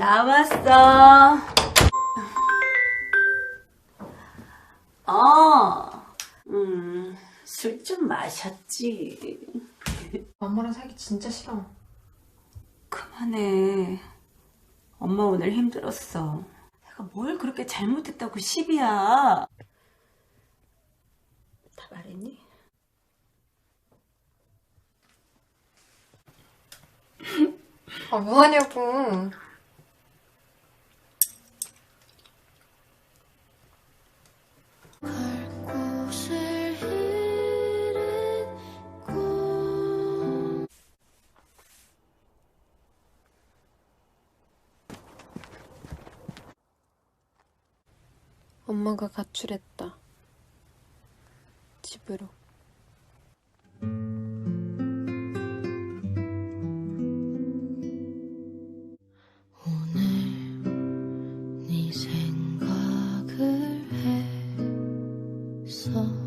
나왔어. 어, 음, 술 좀 마셨지. 엄마랑 살기 진짜 싫어. 그만해. 엄마 오늘 힘들었어. 내가 뭘 그렇게 잘못했다고 시비야. 다 말했니? 아, 뭐 하냐고. 엄마가 가출했다. 집으로. 오늘 네 생각을 했어